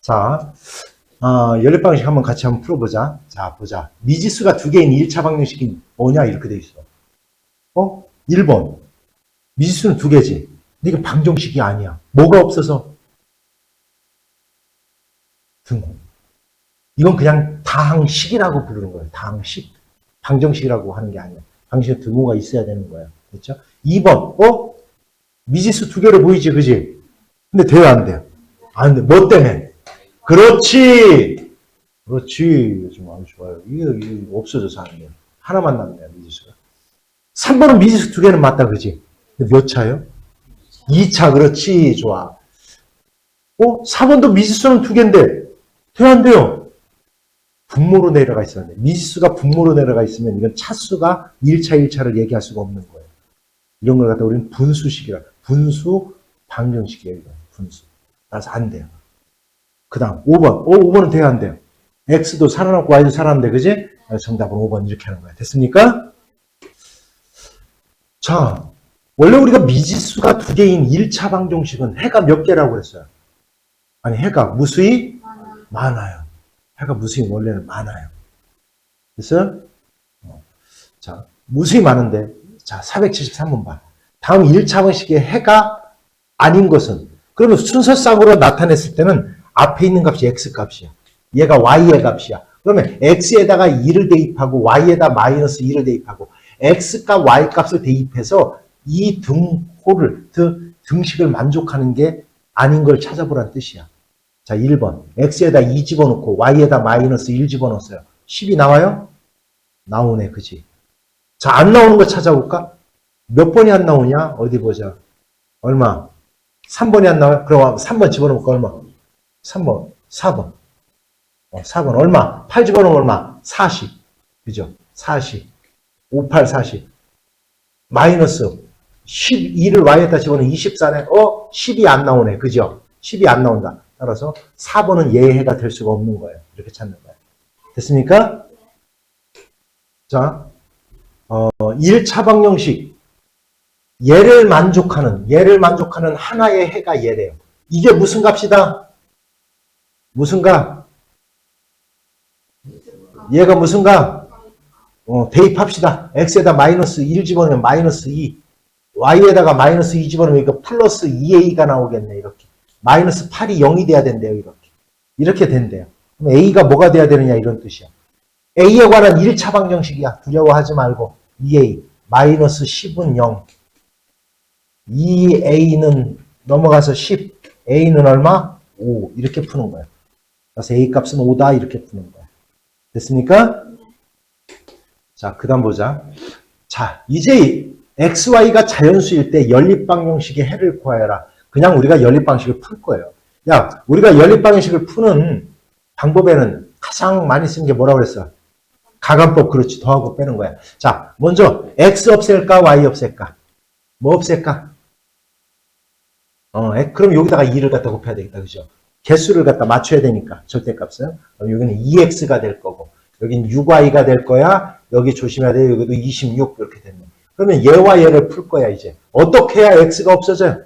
자, 어, 연립 방식 한번 같이 한번 풀어보자. 자, 보자. 미지수가 두 개인 1차 방정식이 뭐냐? 이렇게 돼 있어. 어? 1번. 미지수는 두 개지. 근데 이게 방정식이 아니야. 뭐가 없어서? 등호. 이건 그냥 다항식이라고 부르는 거예요. 다항식. 방정식이라고 하는 게 아니야. 방식은 등호가 있어야 되는 거야. 그렇죠? 2번. 어? 미지수 두 개로 보이지, 그지? 근데 돼요, 안 돼요? 안 돼. 뭐 때문에? 그렇지! 그렇지. 요즘 좋아요. 이게, 이게 없어져서 하는 게. 하나만 남네요, 미지수가. 3번은 미지수 두 개는 맞다, 그지? 몇 차요? 2차, 그렇지. 좋아. 어? 4번도 미지수는 두 개인데, 돼요, 안 돼요? 분모로 내려가 있어야 돼. 미지수가 분모로 내려가 있으면 이건 차수가 1차, 1차를 얘기할 수가 없는 거예요. 이런 걸 갖다 우리는 분수식이라. 분수 방정식이에요, 이거. 분수. 따라서 안 돼요. 그 다음, 5번. 어, 5번은 돼야 안 돼요. X도 살아남고 Y도 살아남는데, 그지? 정답은 5번 이렇게 하는 거야. 됐습니까? 자, 원래 우리가 미지수가 두 개인 1차 방정식은 해가 몇 개라고 그랬어요? 아니, 해가 무수히 많아요. 해가 무수히 원래는 많아요. 됐어요? 어. 자, 무수히 많은데, 자, 473번 봐. 다음 1차 방식의 해가 아닌 것은, 그러면 순서상으로 나타냈을 때는 앞에 있는 값이 x 값이야. 얘가 y의 값이야. 그러면 x에다가 2를 대입하고 y에다 마이너스 2를 대입하고 x값 y 값을 대입해서 이 등호를 그 등식을 만족하는 게 아닌 걸 찾아보라는 뜻이야. 자, 1번. x에다 2 집어넣고 y에다 마이너스 1 집어넣었어요. 10이 나와요? 나오네, 그지? 자, 안 나오는 거 찾아볼까? 몇 번이 안 나오냐? 어디 보자. 얼마? 3번이 안 나와요? 그럼 3번 집어넣을까 얼마? 3번, 4번. 어, 4번 얼마? 8 집어넣으면 얼마? 40. 그죠? 40. 58, 40. 마이너스 12를 y에다 집어넣으면 24네. 어? 10이 안 나오네. 그죠? 10이 안 나온다. 따라서 4번은 예해가 될 수가 없는 거예요. 이렇게 찾는 거예요. 됐습니까? 자, 어, 1차 방정식. 얘를 만족하는, 얘를 만족하는 하나의 해가 얘래요. 이게 무슨 값이다? 무슨 값? 얘가 무슨 값? 어, 대입합시다. x에다 마이너스 1 집어넣으면 마이너스 2. y에다가 마이너스 2 집어넣으면 플러스 2a가 나오겠네, 이렇게. 마이너스 8이 0이 돼야 된대요, 이렇게. 이렇게 된대요. 그럼 a가 뭐가 돼야 되느냐, 이런 뜻이야. a에 관한 1차 방정식이야. 두려워하지 말고. 2a. 마이너스 10은 0. 2a는 넘어가서 10. a는 얼마? 5. 이렇게 푸는 거야. 그래서 a 값은 5다. 이렇게 푸는 거야. 됐습니까? 자, 그 다음 보자. 자, 이제 xy가 자연수일 때 연립방정식의 해를 구하여라. 그냥 우리가 연립방식을 풀 거예요. 야, 우리가 연립방정식을 푸는 방법에는 가장 많이 쓰는 게 뭐라고 그랬어? 가간법, 그렇지. 더하고 빼는 거야. 자, 먼저 x 없앨까, y 없앨까? 뭐 없앨까? 어, 에- 그럼 여기다가 2를 갖다 곱해야 되겠다. 그죠? 개수를 갖다 맞춰야 되니까, 절대값은. 그럼 여기는 2x가 될 거고, 여기는 6y가 될 거야. 여기 조심해야 돼요. 여기도 26 이렇게 되는 그러면 얘와 얘를 풀 거야, 이제. 어떻게 해야 x가 없어져요?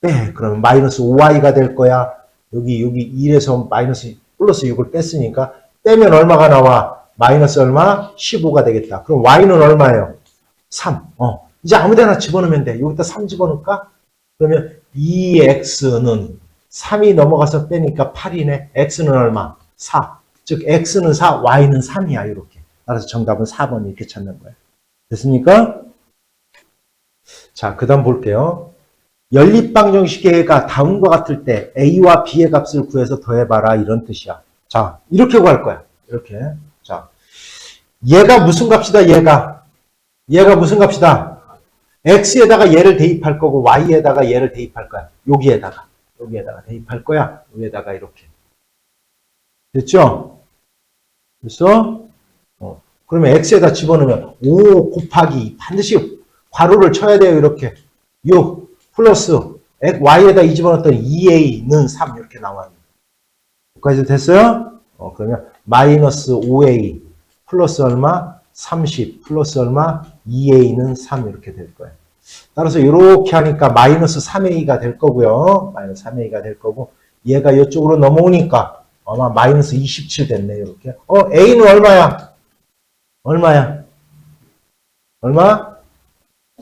빼. 그러면 마이너스 5y가 될 거야. 여기, 여기 1에서 마이너스, 플러스 6을 뺐으니까, 빼면 얼마가 나와? 마이너스 얼마? 15가 되겠다. 그럼 y는 얼마예요? 3. 어. 이제 아무 데나 집어넣으면 돼. 여기다 3 집어넣을까? 그러면 2x는 3이 넘어가서 빼니까 8이네. x는 얼마? 4. 즉, x는 4, y는 3이야. 이렇게. 따라서 정답은 4번 이렇게 찾는 거예요. 됐습니까? 자, 그 다음 볼게요. 연립방정식의 가 다음과 같을 때 a와 b의 값을 구해서 더해봐라. 이런 뜻이야. 자, 이렇게 구할 거야. 이렇게. 자, 얘가 무슨 값이다, 얘가. 얘가 무슨 값이다? x에다가 얘를 대입할 거고 y에다가 얘를 대입할 거야. 여기에다가. 여기에다가 대입할 거야. 여기에다가 이렇게. 됐죠? 됐어? 어. 그러면 x에다 집어넣으면 5 곱하기 반드시 괄호를 쳐야 돼요. 이렇게. 6 플러스 y에다 이 집어넣었더니 2a는 3 이렇게 나와요. 여기까지 됐어요? 어, 그러면 마이너스 5a 플러스 얼마? 30 플러스 얼마? 2a는 3 이렇게 될 거예요. 따라서 이렇게 하니까 마이너스 3a가 될 거고요. 마이너스 3a가 될 거고 얘가 이쪽으로 넘어오니까 아마 마이너스 27 됐네, 이렇게. 어, A는 얼마야? 얼마야? 얼마?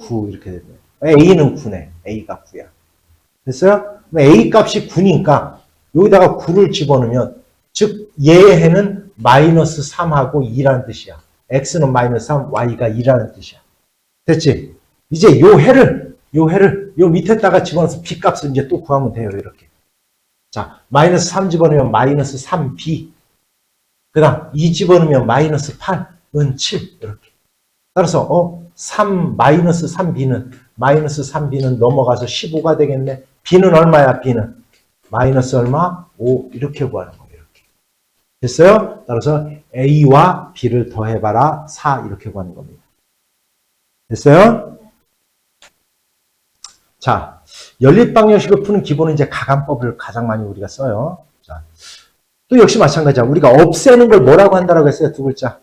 9 이렇게 됐네. A는 9네. A가 9야. 됐어요? A 값이 9니까 여기다가 9를 집어넣으면 즉 얘의 해는 마이너스 3하고 2라는 뜻이야. X는 마이너스 3, Y가 2라는 뜻이야. 됐지? 이제 요 해를 요 해를 요 밑에다가 집어넣어서 B 값을 이제 또 구하면 돼요. 이렇게. 자, 마이너스 3 집어넣으면 마이너스 3B. 그 다음 2 집어넣으면 마이너스 8 은 7. 이렇게. 따라서 어 3 마이너스 3B는 마이너스 3B는 넘어가서 15가 되겠네. B는 얼마야? B는 마이너스 얼마? 5 이렇게 구하는 거예요. 이렇게. 됐어요? 따라서 A와 B를 더해봐라 4 이렇게 구하는 겁니다. 됐어요? 자, 연립방정식을 푸는 기본은 이제 가감법을 가장 많이 우리가 써요. 자, 또 역시 마찬가지야. 우리가 없애는 걸 뭐라고 한다라고 했어요? 두 글자.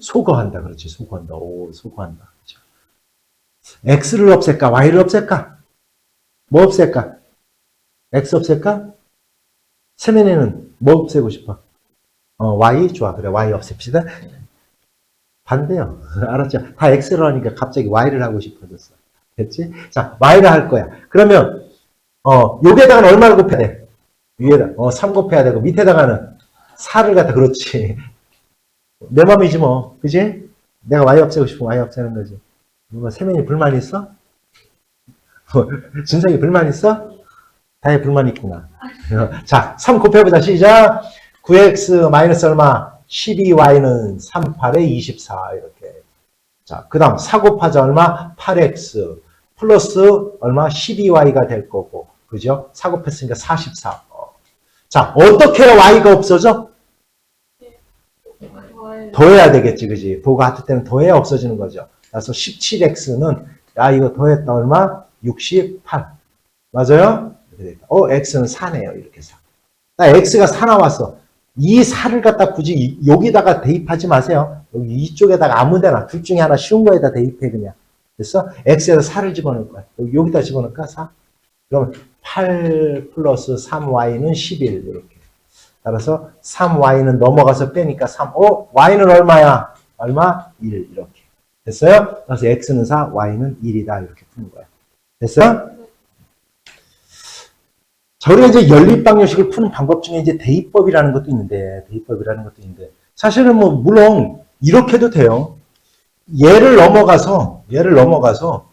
소거한다. 그렇지. 소거한다. 오, 소거한다. 그렇죠. X를 없앨까? Y를 없앨까? 뭐 없앨까? X 없앨까? 세면에는 뭐 없애고 싶어? 어, Y? 좋아. 그래. Y 없앱시다. 반대요. 알았죠? 다 X를 하니까 갑자기 Y를 하고 싶어졌어. 됐지? 자, Y를 할 거야. 그러면, 어, 여기에다가는 얼마를 곱해야 돼? 위에다, 어, 3 곱해야 되고, 밑에다가는 4를 갖다, 그렇지. 내 맘이지 뭐. 그지? 내가 Y 없애고 싶으면 Y 없애는 거지. 뭐, 세면이 불만 있어? 준성이 불만 있어? 다에 불만 있구나. 자, 3 곱해보자. 시작. 9x 마이너스 얼마? 12y는 38에 24. 이렇게. 자, 그 다음 4 곱하자 얼마? 8x 플러스 얼마? 12y가 될 거고. 그죠? 4 곱했으니까 44. 어. 자, 어떻게 y가 없어져? 더해야 되겠지, 그지? 도가 같을 때는 더해야 없어지는 거죠. 그래서 17x는, 야, 이거 더했다, 얼마? 68. 맞아요? 어, x는 4네요. 이렇게 4. 나 x가 4 나왔어. 이 4를 갖다 굳이 이- 여기다가 대입하지 마세요. 여기 이쪽에다가 아무 데나 둘 중에 하나 쉬운 거에다 대입해, 그냥. 됐어? x에다 4를 집어넣을 거야. 여기, 여기다 집어넣을까? 4? 그러면 8 플러스 3y는 11. 이렇게. 따라서 3y는 넘어가서 빼니까 3. 어? y는 얼마야? 얼마? 1. 이렇게. 됐어요? 그래서 x는 4, y는 1이다. 이렇게 푸는 거야. 됐어요? 자, 우리가 이제 연립 방정식을 푸는 방법 중에 이제 대입법이라는 것도 있는데, 대입법이라는 것도 있는데, 사실은 뭐, 물론, 이렇게도 돼요. 얘를 넘어가서, 얘를 넘어가서,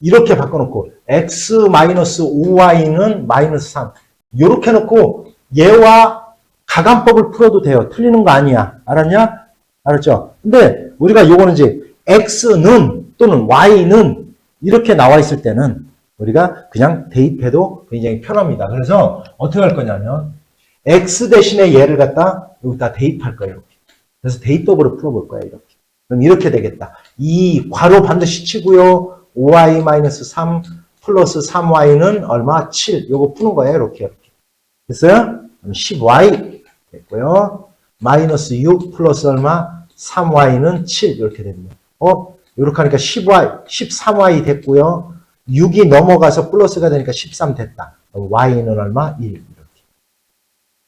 이렇게 바꿔놓고, x-5y는 마이너스 3. 이렇게 놓고, 얘와 가감법을 풀어도 돼요. 틀리는 거 아니야. 알았냐? 알았죠? 근데 우리가 요거는 이제 x는 또는 y는 이렇게 나와 있을 때는 우리가 그냥 대입해도 굉장히 편합니다. 그래서 어떻게 할 거냐면 x 대신에 얘를 갖다 여기다 대입할 거예요. 이렇게. 그래서 대입법으로 풀어볼 거야. 이렇게. 그럼 이렇게 되겠다. 이 괄호 반드시 치고요. 5y-3 플러스 3y는 얼마? 7. 요거 푸는 거예요. 이렇게. 이렇게. 됐어요? 그럼 10y 됐고요. 마이너스 6 플러스 얼마? 3y는 7 이렇게 됩니다. 어? 이렇게 하니까 10y, 13y 됐고요. 6이 넘어가서 플러스가 되니까 13 됐다. y는 얼마? 1 이렇게.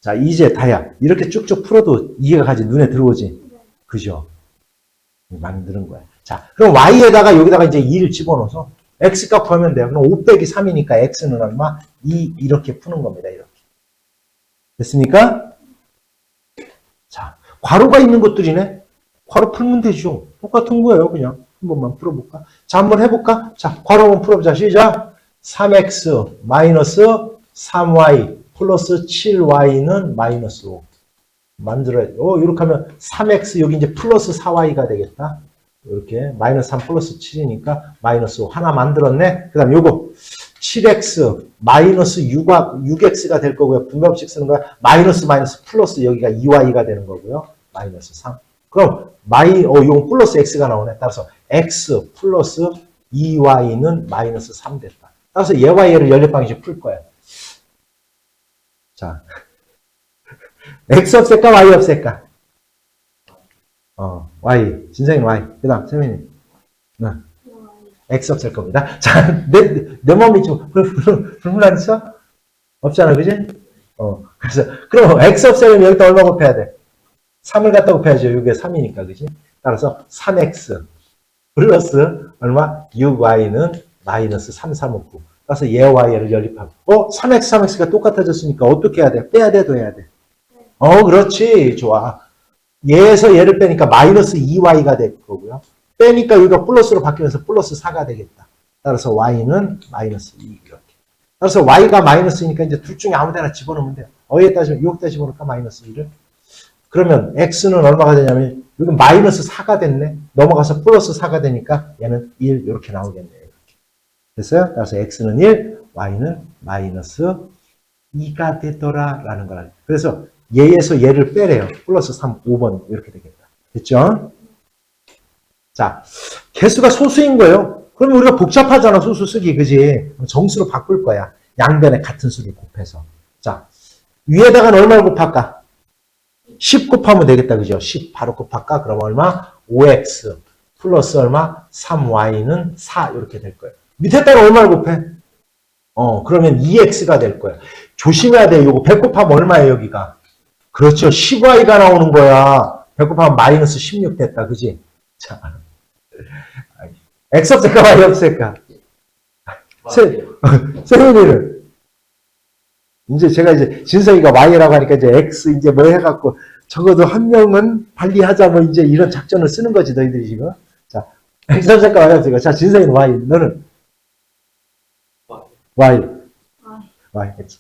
자 이제 다야. 이렇게 쭉쭉 풀어도 이해가 가지 눈에 들어오지. 그죠? 만드는 거야. 자 그럼 y에다가 여기다가 이제 2를 집어넣어서 x값 구하면 돼요. 그럼 5 빼기 3이니까 x는 얼마? 2 이렇게 푸는 겁니다. 이렇게. 됐습니까? 자, 괄호가 있는 것들이네. 괄호 풀면 되죠. 똑같은 거예요, 그냥. 한 번만 풀어볼까? 자, 한번 해볼까? 자, 괄호 한번 풀어보자. 시작. 3x 마이너스 3y 플러스 7y는 마이너스 5. 만들어야 어, 이렇게 하면 3x 여기 이제 플러스 4y가 되겠다. 이렇게 마이너스 3 플러스 7이니까 마이너스 5 하나 만들었네. 그 다음 요거 7x 마이너스 6가 6x가 될 거고요. 분배법칙 쓰는 거야. 마이너스 마이너스 플러스 여기가 2y가 되는 거고요. 마이너스 3. 그럼 마이 어 이건 플러스 x가 나오네. 따라서 x 플러스 2y는 마이너스 3 됐다. 따라서 얘와 얘를 연립 방식 풀 거야. 자, x 없앨까 y 없앨까? 어, y. 진성이 y. 그다음 세민이. 네. X 없앨 겁니다. 자, 내, 내 몸이 좀 불- 불- 불편하겠어? 없잖아, 그지? 어, 그래서, 그럼 x 없애면 여기다 얼마 곱해야 돼? 3을 갖다 곱해야죠. 이게 3이니까, 그지? 따라서 3x 플러스 얼마? 6y는 마이너스 3, 3, 5, 9. 따라서 얘와 얘를 연립하고. 어? 3x, 3x가 똑같아졌으니까 어떻게 해야 돼? 빼야 돼? 둬야 돼? 어, 그렇지. 좋아. 얘에서 얘를 빼니까 마이너스 2y가 될 거고요. 빼니까 여기가 플러스로 바뀌면서 플러스 4가 되겠다. 따라서 y는 마이너스 2 이렇게. 따라서 y가 마이너스니까 이제 둘 중에 아무 데나 집어넣으면 돼요. 어에 따지면 여기다 집어넣을까 마이너스 2를? 그러면 x는 얼마가 되냐면 여기 마이너스 4가 됐네. 넘어가서 플러스 4가 되니까 얘는 1 이렇게 나오겠네요. 이렇게. 됐어요? 따라서 x는 1, y는 마이너스 2가 되더라 라는 거라. 그래서 얘에서 얘를 빼래요. 플러스 3, 5번 이렇게 되겠다. 됐죠? 자, 개수가 소수인 거예요. 그러면 우리가 복잡하잖아, 소수 쓰기, 그지? 정수로 바꿀 거야. 양변에 같은 수를 곱해서. 자, 위에다가는 얼마를 곱할까? 10 곱하면 되겠다, 그죠? 10 바로 곱할까? 그럼 얼마? 5x 플러스 얼마? 3y는 4 이렇게 될 거예요. 밑에다가 얼마를 곱해? 어, 그러면 2x가 될 거야. 조심해야 돼. 이거 100 곱하면 얼마예요, 여기가? 그렇죠. 10y가 나오는 거야. 100 곱하면 마이너스 16 됐다, 그지? 자, x 없앨까, y 없앨까? 세, 세윤이를. 이제 제가 이제 진성이가 y라고 하니까 이제 x 이제 뭐 해갖고 적어도 한 명은 발리하자 뭐 이제 이런 작전을 쓰는 거지 너희들이 지금. 자, 없앨까, y 없앨까? 자, 진성이는 y, 너는 y, y, x.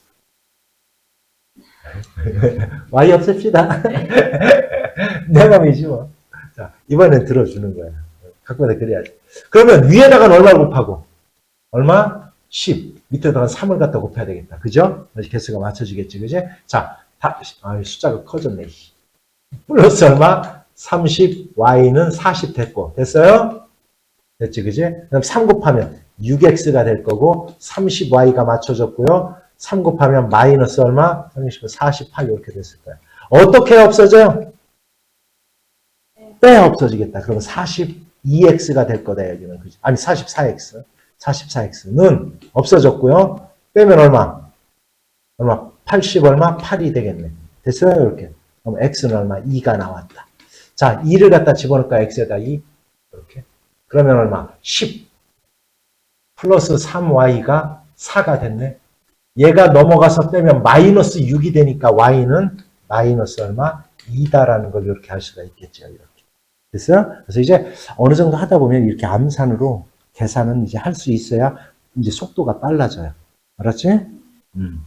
y 없앱시다. 내 맘이지 뭐. 자, 이번엔 들어주는 거야. 각마다 그래야지. 그러면 위에다가는 얼마 곱하고? 얼마? 10. 밑에다가 3을 갖다 곱해야 되겠다. 그죠? 그래서 개수가 맞춰지겠지. 그지? 자, 다, 아, 숫자가 커졌네. 플러스 얼마? 30, y는 40 됐고. 됐어요? 됐지. 그지? 그럼 3 곱하면 6x가 될 거고, 30y가 맞춰졌고요. 3 곱하면 마이너스 얼마? 30, 48 이렇게 됐을 거야. 어떻게 없어져요? 빼 없어지겠다. 그러면 42x가 될 거다, 여기는. 그지? 아니, 44x. 44x는 없어졌고요. 빼면 얼마? 얼마? 80 얼마? 8이 되겠네. 됐어요? 이렇게. 그럼 x는 얼마? 2가 나왔다. 자, 2를 갖다 집어넣을까? x에다 2. 이렇게. 그러면 얼마? 10 플러스 3y가 4가 됐네. 얘가 넘어가서 빼면 마이너스 6이 되니까 y는 마이너스 얼마? 2다라는 걸 이렇게 할 수가 있겠죠. 이렇게. 됐어요? 그래서 이제 어느 정도 하다 보면 이렇게 암산으로 계산은 이제 할 수 있어야 이제 속도가 빨라져요. 알았지? 음.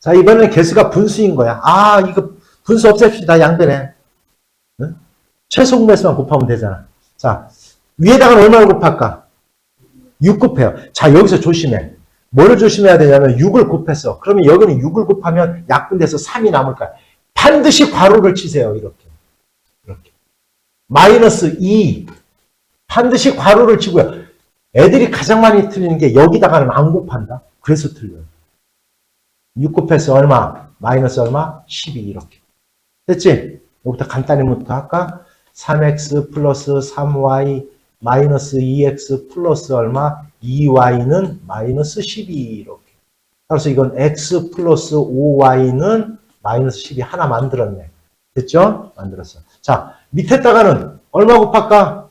자, 이번엔 개수가 분수인 거야. 아, 이거 분수 없앱시다. 양변에. 응? 최소 공배수만 곱하면 되잖아. 자, 위에다가 얼마를 곱할까? 6 곱해요. 자, 여기서 조심해. 뭘 조심해야 되냐면 6을 곱했어. 그러면 여기는 6을 곱하면 약분돼서 3이 남을 거야. 반드시 괄호를 치세요. 이렇게. 이렇게. 마이너스 2. 반드시 괄호를 치고요. 애들이 가장 많이 틀리는 게 여기다가는 안 곱한다. 그래서 틀려요. 6 곱해서 얼마? 마이너스 얼마? 12 이렇게. 됐지? 여기부터 간단히부터 할까? 3x 플러스 3y 마이너스 2x 플러스 얼마? 2y는 마이너스 12 이렇게. 따라서 이건 x 플러스 5y는 마이너스 12 하나 만들었네. 됐죠? 만들었어. 자, 밑에다가는 얼마 곱할까?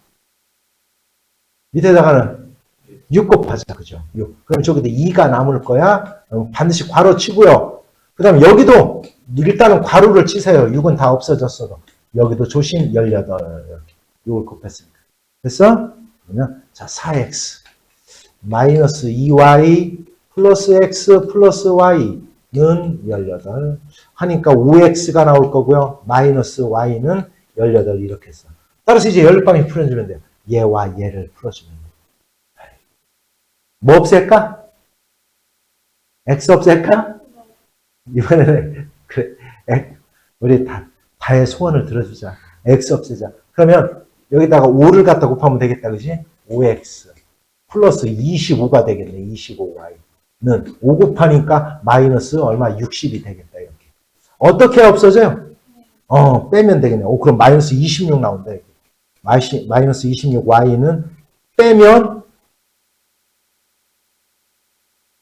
밑에다가는 6 곱하자. 그죠? 6. 그럼 저기도 2가 남을 거야. 반드시 괄호 치고요. 그 다음 여기도 일단은 괄호를 치세요. 6은 다 없어졌어도. 여기도 조심 18. 이렇게. 6을 곱했으니까. 됐어? 그러면 자 4x 마이너스 2y 플러스 x 플러스 y는 18 하니까 5x가 나올 거고요. 마이너스 y는 18 이렇게 써. 따라서 이제 열방이 풀어주면 돼요. 얘와 얘를 풀어주면 돼요. 뭐 없앨까? x 없앨까? 이번에는 우리 다, 다의 소원을 들어주자. x 없애자. 그러면 여기다가 5를 갖다 곱하면 되겠다. 그지? 5x 플러스 25가 되겠네. 25y는 5 곱하니까 마이너스 얼마? 60이 되겠다. 이렇게. 어떻게 없어져요? 어, 빼면 되겠네. 오, 그럼 마이너스 26 나온다. 이렇게. 마이너스 26y는 빼면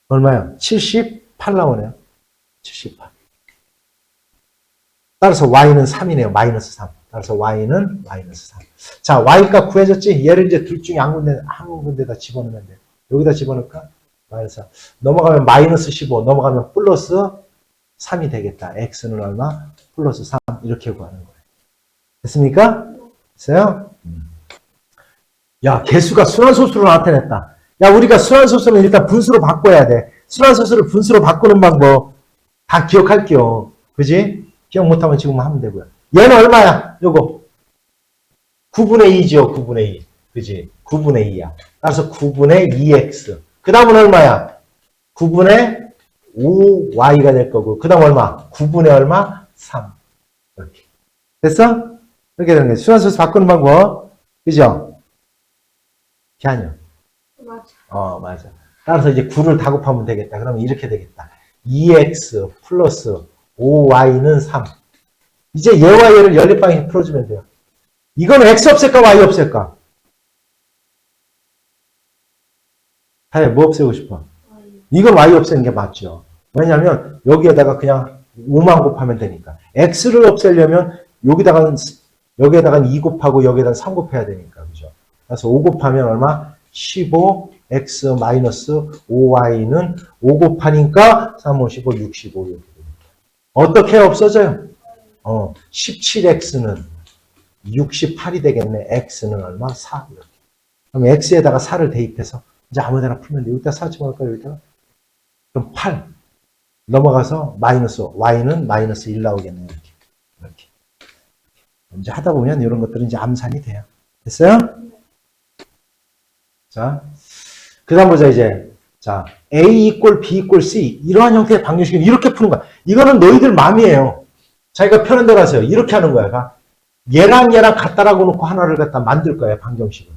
얼마야? 78 나오네요. 78. 따라서 y는 3이네요. 마이너스 3. 따라서 y는 마이너스 3. 자, y가 구해졌지? 얘를 이제 둘 중에 한 군데, 한 군데다 집어넣으면 돼. 여기다 집어넣을까? 마이너스 3. 넘어가면 마이너스 15, 넘어가면 플러스 3이 되겠다. x는 얼마? 플러스 3. 이렇게 구하는 거예요. 됐습니까? 됐어요? 음. 야, 개수가 순환소수로 나타냈다. 야, 우리가 순환소수는 일단 분수로 바꿔야 돼. 순환소수를 분수로 바꾸는 방법 다 기억할게요. 그지? 기억 못하면 지금 하면 되고요. 얘는 얼마야? 요거. 9분의 2죠, 9분의 2. 그지? 9분의 2야. 따라서 9분의 2x. 그 다음은 얼마야? 9분의 5y가 될 거고. 그 다음 얼마? 9분의 얼마? 3. 이렇게. 됐어? 이렇게 되는 거예요. 순환소수 바꾸는 방법. 그죠? 걔 아니야. 맞아. 어, 맞아. 따라서 이제 9를 다 곱하면 되겠다. 그러면 이렇게 되겠다. 2x 플러스 5y는 3. 이제 얘와 얘를 연립방향 풀어주면 돼요. 이거는 x 없앨까 y 없앨까? 다혜 뭐 없애고 싶어? 이건 y 없애는 게 맞죠. 왜냐하면 여기에다가 그냥 5만 곱하면 되니까. x를 없애려면 여기다가 여기에다가 2 곱하고 여기에다가 3 곱해야 되니까. 그죠? 그래서 5 곱하면 얼마? 15 x 마이너스 5y는 5 곱하니까 3, 5, 15, 65 이렇게 됩니다. 어떻게 없어져요? 어, 17x는 68이 되겠네. x는 얼마? 4 이렇게. 그럼 x에다가 4를 대입해서 이제 아무데나 풀면 돼. 여기다 4 집어넣을까요? 여기다가? 그럼 8 넘어가서 마이너스 y는 마이너스 1 나오겠네요. 이렇게. 이렇게. 이제 하다 보면 이런 것들은 이제 암산이 돼요. 됐어요? 자, 그 다음 보자, 이제. 자, A 이꼴 B 이꼴 C. 이러한 형태의 방정식은 이렇게 푸는 거야. 이거는 너희들 마음이에요. 자기가 편한 대로 하세요. 이렇게 하는 거야. 가. 얘랑 얘랑 같다라고 놓고 하나를 갖다 만들 거야, 방정식을.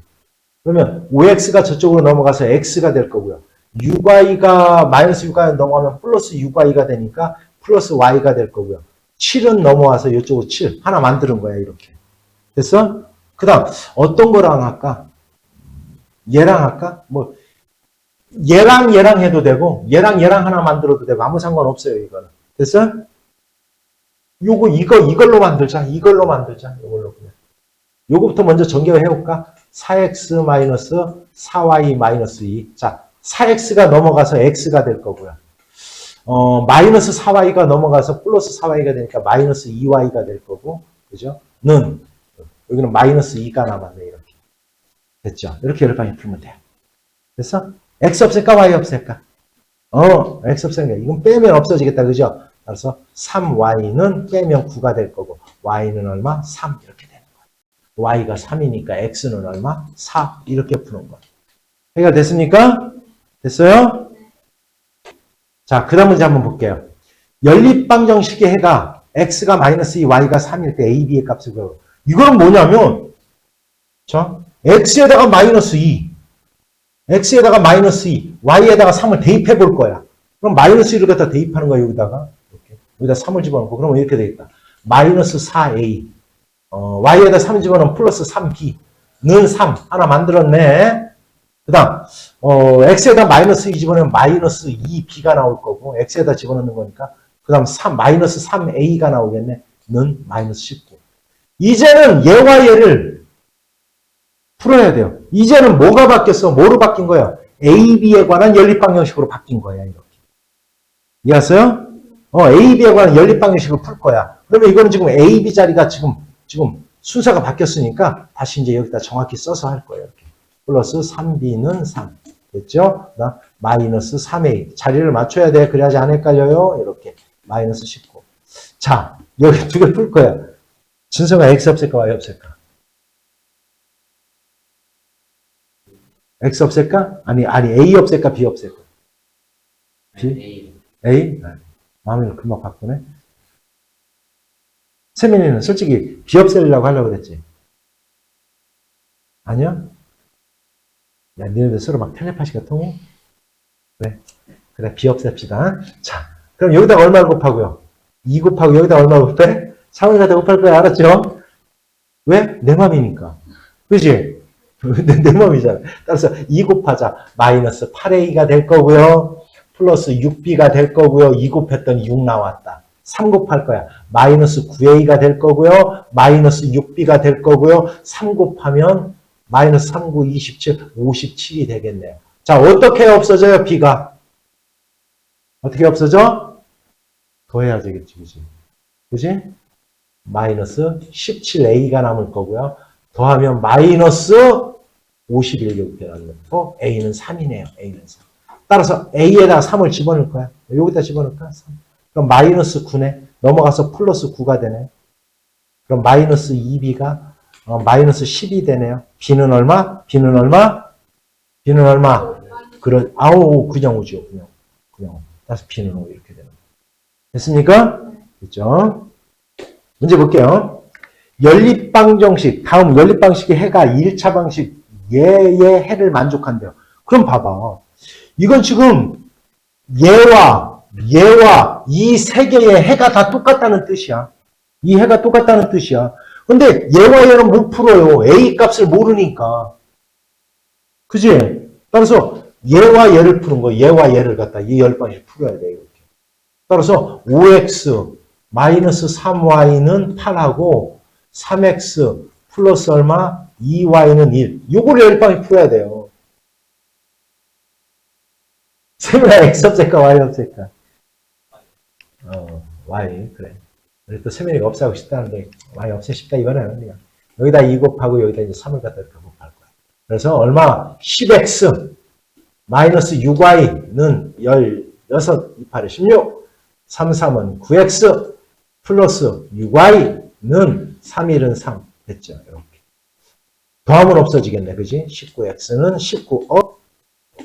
그러면 5x가 저쪽으로 넘어가서 x가 될 거고요. 6y가 마이너스 6y 넘어가면 플러스 6y가 되니까 플러스 y가 될 거고요. 7은 넘어와서 이쪽으로 7. 하나 만드는 거야, 이렇게. 됐어? 그 다음, 어떤 거랑 할까? 얘랑 할까? 뭐 얘랑 얘랑 해도 되고 얘랑 얘랑 하나 만들어도 되고 아무 상관없어요 이거는 됐어? 요거 이거 이걸로 만들자 이걸로 만들자 이걸로 그냥 요거부터 먼저 전개해 볼까? 4x 마이너스 4y 마이너스 2. 자, 4x가 넘어가서 x가 될 거고요. 어, 마이너스 4y가 넘어가서 플러스 4y가 되니까 마이너스 2y가 될 거고, 그죠? 는, 여기는 마이너스 2가 남았네, 이렇게. 됐죠? 이렇게 열방에 풀면 돼요. 됐어? X 없앨까 y 없앨까? 어, x 없앨까? 이건 빼면 없어지겠다. 그죠? 그래서 3y는 빼면 9가 될 거고 y는 얼마? 3 이렇게 되는 거야. y가 3이니까 x는 얼마? 4 이렇게 푸는 거야. 해결됐습니까? 됐어요? 자, 그 다음 문제 한번 볼게요. 연립방정식의 해가 x가 마이너스 2, y가 3일 때 a, b의 값을 구해요. 이거는 뭐냐면 자, x에다가 마이너스 2, x에다가 마이너스 2, y에다가 3을 대입해 볼 거야. 그럼 마이너스 1을 갖다 대입하는 거야, 여기다가. 이렇게. 여기다 3을 집어넣고, 그러면 이렇게 되겠다. 마이너스 4a, 어, y에다 3 집어넣으면 플러스 3b는 3. 하나 만들었네. 그 다음, 어, x에다 마이너스 2 집어넣으면 마이너스 2b가 나올 거고, x에다 집어넣는 거니까, 그 다음 3, 마이너스 3a가 나오겠네. 는 마이너스 19. 이제는 얘와 얘를 풀어야 돼요. 이제는 뭐가 바뀌었어? 뭐로 바뀐 거야? A, B에 관한 연립방정식으로 바뀐 거야, 이렇게. 이해했어요? 어, A, B에 관한 연립방정식을 풀 거야. 그러면 이거는 지금 A, B 자리가 지금, 지금 순서가 바뀌었으니까 다시 이제 여기다 정확히 써서 할 거예요, 이렇게. 플러스 3B는 3. 됐죠? 그 다음, 마이너스 3A. 자리를 맞춰야 돼. 그래야지 안 헷갈려요. 이렇게. 마이너스 19. 자, 여기 두 개 풀 거야. 준서가 X 없앨까, Y 없앨까? X 없앨까? 아니, 아니, A 없앨까, B 없앨까? B? A. A? 네. 마음을 금방 바꾸네. 세민이는 솔직히 B 없애려고 하려고 그랬지. 아니야? 야, 니네들 서로 막 텔레파시가 통해? 그래. 그래, B 없앱시다. 자, 그럼 여기다가 얼마 곱하고요? 2 곱하고 여기다 얼마 곱해? 3을 갖다 곱할 거야, 알았죠? 왜? 내 맘이니까. 그지? 내, 내 맘이잖아. 따라서 2 곱하자. 마이너스 8A가 될 거고요. 플러스 6b가 될 거고요. 2 곱했더니 6 나왔다. 3 곱할 거야. 마이너스 9a가 될 거고요. 마이너스 6b가 될 거고요. 3 곱하면 마이너스 3, 9, 27, 57이 되겠네요. 자, 어떻게 없어져요, b가? 어떻게 없어져? 더해야 되겠지, 그지? 그지? 마이너스 17a가 남을 거고요. 더하면 마이너스 51 이렇게 남는 거. a는 3이네요. a는 3. 따라서 a에다 3을 집어넣을 거야. 여기다 집어넣을까? 3. 그럼 마이너스 9네. 넘어가서 플러스 9가 되네. 그럼 마이너스 2b가 어, 마이너스 10이 되네요. b는 얼마? b는 얼마? b는 얼마? 그런 아우 그냥 오죠. 그냥 그냥 오. 따라서 b는 5 이렇게 되는 거예요. 됐습니까? 됐죠? 문제 볼게요. 연립 방정식, 다음 연립방식의 해가 1차 방식, 얘의 해를 만족한대요. 그럼 봐봐. 이건 지금 얘와 얘와 이 세 개의 해가 다 똑같다는 뜻이야. 이 해가 똑같다는 뜻이야. 근데 얘와 얘는 못 풀어요. A 값을 모르니까. 그지? 따라서 얘와 얘를 푸는 거, 얘와 얘를 갖다 이 열방식 풀어야 돼. 이렇게. 따라서 5x 마이너스 3y는 8하고 3x 플러스 얼마? 2y는 1. 요거를 열방이 풀어야 돼요. 세미나 x 없앨까 y 없앨까? 어, y 그래. 그래서 또 세미나가 없애고 싶다는데 y 없애 싶다 이거는 아니야. 여기다 2 곱하고 여기다 이제 3을 갖다 이렇게 곱할 거야. 그래서 얼마? 10x 마이너스 6y는 16, 28에 16, 3, 3은 9x 플러스 6y는 3, 1은 3 됐죠. 이렇게. 더하면 없어지겠네. 그지? 19x는 19, 어?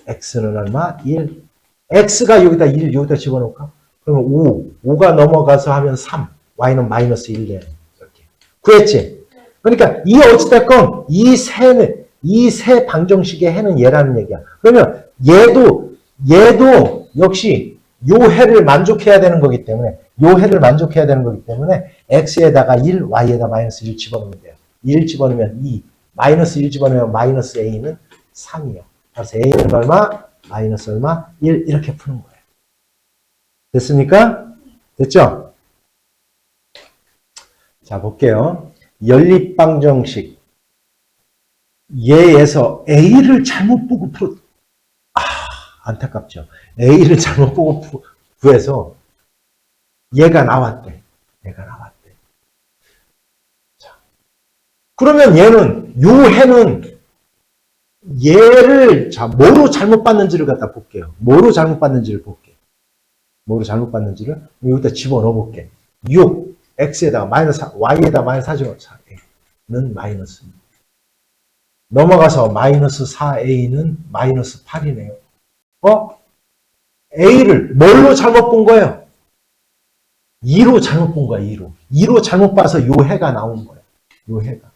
x는 얼마? 1. x가 여기다 1, 여기다 집어넣을까? 그러면 5. 5가 넘어가서 하면 3. y는 마이너스 1 돼. 이렇게. 구했지? 그러니까 이 어찌됐건 이 세는 이 세 방정식의 해는 얘라는 얘기야. 그러면 얘도 얘도 역시 요 해를 만족해야 되는 거기 때문에 요 해를 만족해야 되는 거기 때문에 x에다가 1, y에다 마이너스 1 집어넣으면 돼요. 1 집어넣으면 2, 마이너스 1 집어넣으면 마이너스 a는 3이요. 그래서 a는 얼마? 마이너스 얼마? 1 이렇게 푸는 거예요. 됐습니까? 됐죠? 자 볼게요. 연립방정식 얘에서 a를 잘못 보고 풀 아, 안타깝죠. A를 잘못 보고 푸- 구해서 얘가 나왔대. 얘가 나왔대. 자, 그러면 얘는 요 해는 얘를 자 뭐로 잘못 봤는지를 갖다 볼게요. 뭐로 잘못 봤는지를 볼게. 뭐로 잘못 봤는지를 여기다 집어넣어 볼게. 6 x에다가 마이너스 4, y에다 마이너스 4죠. 4는 마이너스. 넘어가서 마이너스 4a는 마이너스 8이네요. 어? A를 뭘로 잘못 본 거예요? 2로 잘못 본 거야, 2로. 2로 잘못 봐서 요 해가 나온 거야. 요 해가.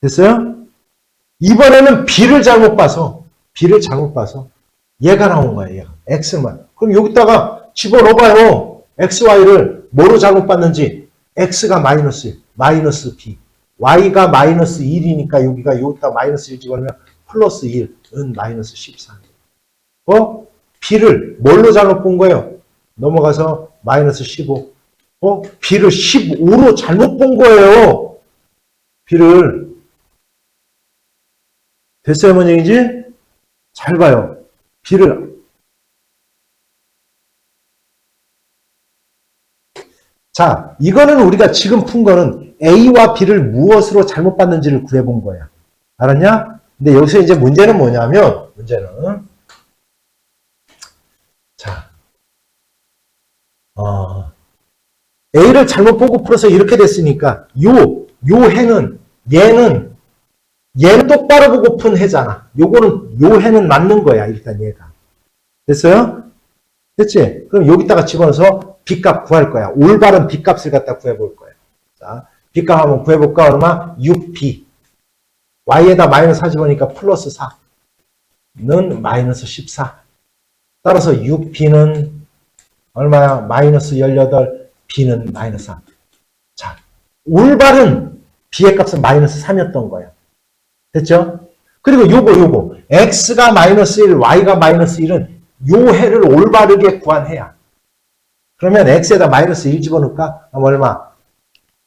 됐어요? 이번에는 B를 잘못 봐서, B를 잘못 봐서 얘가 나온 거야, 얘가. X만. 그럼 여기다가 집어넣어봐요. X, Y를 뭐로 잘못 봤는지. X가 마이너스 1, 마이너스 B. Y가 마이너스 1이니까 여기가 여기다 마이너스 1 집어넣으면 플러스 1 은 마이너스 14. 어? B를 뭘로 잘못 본 거예요? 넘어가서 마이너스 15. 어? B를 15로 잘못 본 거예요. B를. 됐어요, 뭔 얘기지? 잘 봐요. B를. 자, 이거는 우리가 지금 푼 거는 A와 B를 무엇으로 잘못 봤는지를 구해본 거야. 알았냐? 근데 여기서 이제 문제는 뭐냐면, 문제는, 자, 어, A를 잘못 보고 풀어서 이렇게 됐으니까, 요, 요 해는, 얘는, 얘는 똑바로 보고 푼 해잖아. 요거는, 요 해는 맞는 거야, 일단 얘가. 됐어요? 됐지? 그럼 여기다가 집어넣어서 B값 구할 거야. 올바른 B값을 갖다 구해볼 거야. 자, B값 한번 구해볼까? 얼마? 6B. Y에다 마이너스 4 집어넣으니까 플러스 4는 마이너스 14. 따라서 6B는 얼마야? 마이너스 18, B는 마이너스 3. 자, 올바른 B의 값은 마이너스 3이었던 거야. 됐죠? 그리고 요거, 요거. X가 마이너스 1, Y가 마이너스 1은 요 해를 올바르게 구한해야. 그러면 x에다 마이너스 1 집어넣을까? 그럼 얼마?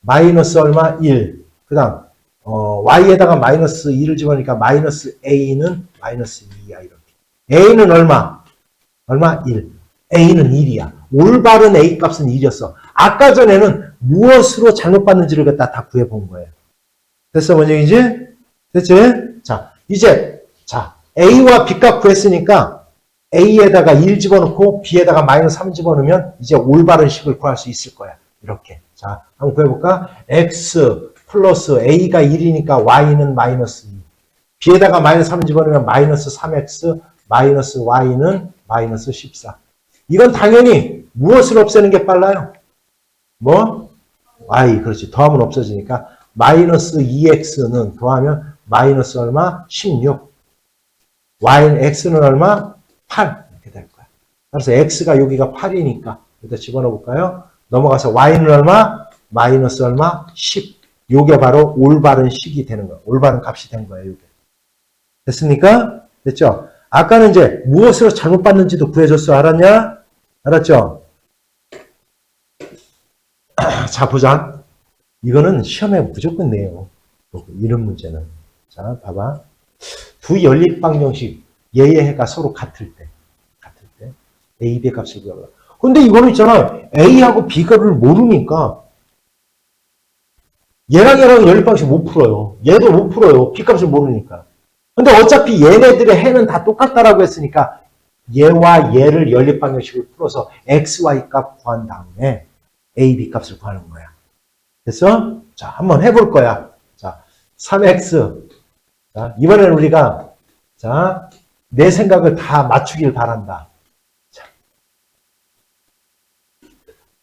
마이너스 얼마? 1. 그 다음, 어, y에다가 마이너스 2를 집어넣으니까 마이너스 a는 마이너스 2야, 이렇게. a는 얼마? 얼마? 1. a는 1이야. 올바른 a 값은 1이었어. 아까 전에는 무엇으로 잘못 봤는지를 갖다 다 구해본 거예요. 됐어, 원영이지? 됐지? 자, 이제, 자, a와 b 값 구했으니까 a에다가 1 집어넣고 b에다가 마이너스 3 집어넣으면 이제 올바른 식을 구할 수 있을 거야. 이렇게. 자, 한번 구해볼까? x 플러스 a가 1이니까 y는 마이너스 2. b에다가 마이너스 3 집어넣으면 마이너스 3x 마이너스 y는 마이너스 14. 이건 당연히 무엇을 없애는 게 빨라요? 뭐? y. 그렇지. 더하면 없어지니까 마이너스 2x는 더하면 마이너스 얼마? 16. y는 x는 얼마? 8. 이렇게 될 거야. 그래서 x가 여기가 8이니까 여기다 집어넣어 볼까요? 넘어가서 y는 얼마? 마이너스 얼마? 10. 요게 바로 올바른 식이 되는 거야. 올바른 값이 된 거예요, 요게. 됐습니까? 됐죠? 아까는 이제 무엇으로 잘못 봤는지도 구해줬어. 알았냐? 알았죠? 자, 보자. 이거는 시험에 무조건 내요. 이런 문제는. 자, 봐봐. 두 연립방 정식, 얘의 해가 서로 같을 때. 같을 때. A, B 값을 구하라. 근데 이거는 있잖아. A하고 B 값을 모르니까 얘랑 얘랑 연립방식 못 풀어요. 얘도 못 풀어요. B 값을 모르니까. 근데 어차피 얘네들의 해는 다 똑같다라고 했으니까 얘와 얘를 연립방정식을 풀어서 x, y 값 구한 다음에 a, b 값을 구하는 거야. 됐어? 자, 한번 해볼 거야. 자, 3x. 자, 이번에는 우리가 자, 내 생각을 다 맞추길 바란다. 자.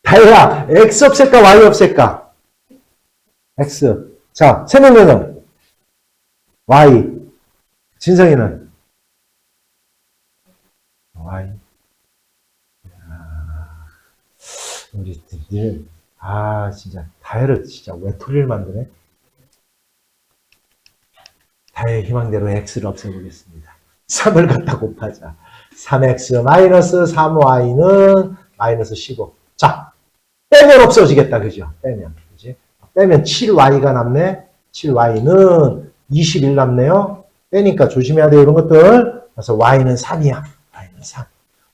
다혜야, x 없앨까, y 없앨까? x. 자, 세명면은 y. 진성이는 Y. 야, 우리 니들 아 진짜 다혜를 진짜 외톨이를 만드네. 다혜의 희망대로 x를 없애보겠습니다. 3을 갖다 곱하자. 3x 마이너스 3y는 마이너스 15. 자, 빼면 없어지겠다. 그죠? 빼면. 그지? 빼면 7y가 남네. 7y는 21 남네요. 빼니까 조심해야 돼요. 이런 것들. 그래서 y는 3이야. y는 3.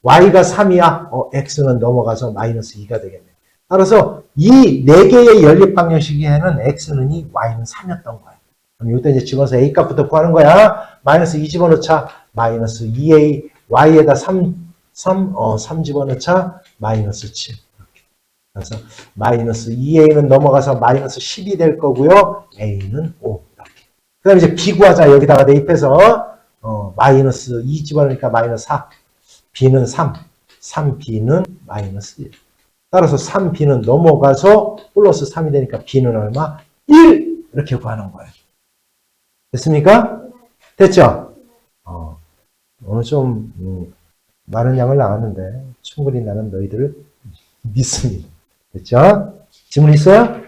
Y가 3이야. 어, x는 넘어가서 마이너스 2가 되겠네. 따라서 이 네 개의 연립 방정식에는 x는 2, y는 3이었던 거야. 그럼 이때 이제 집어서 a 값부터 구하는 거야. 마이너스 2 집어넣자. 마이너스 2a, y에다 3, 3, 어, 3 집어넣자. 마이너스 7. 이렇게. 그래서 마이너스 2a는 넘어가서 마이너스 10이 될 거고요. a는 5. 이렇게. 그 다음에 이제 b 구하자. 여기다가 대입해서 어, 마이너스 2 집어넣으니까 마이너스 4. B는 3. 3b는 마이너스 1. 따라서 3b는 넘어가서 플러스 3이 되니까 b는 얼마? 1! 이렇게 구하는 거예요. 됐습니까? 됐죠? 어, 오늘 좀 음, 많은 양을 나왔는데 충분히 나는 너희들을 믿습니다. 됐죠? 질문 있어요?